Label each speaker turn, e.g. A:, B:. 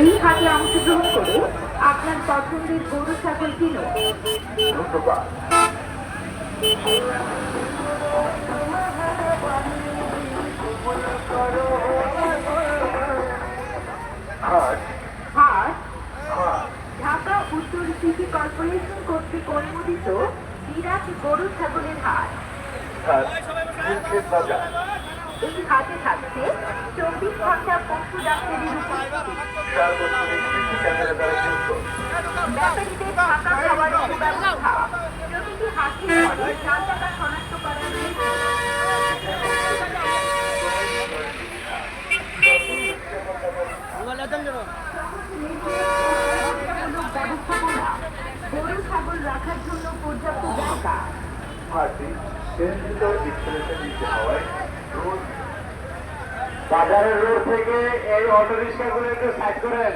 A: এই হাটে অংশগ্রহণ করে আপনার পছন্দের গরু ছাগল কিনুন।
B: হাট।
A: ঢাকা উত্তর সিটি কর্পোরেশন কর্তৃক অনুমোদিত বিরাট গরু ছাগলের হাট।
B: হাট বাজার।
A: এই হাটে থাকছে চব্বিশ ঘণ্টা পশু গরু ছাগল রাখার জন্য। পর্যাপ্ত জায়গা
B: বাজারের রোড থেকে এই অটো রিক্সাগুলো একটু সাইড করেন।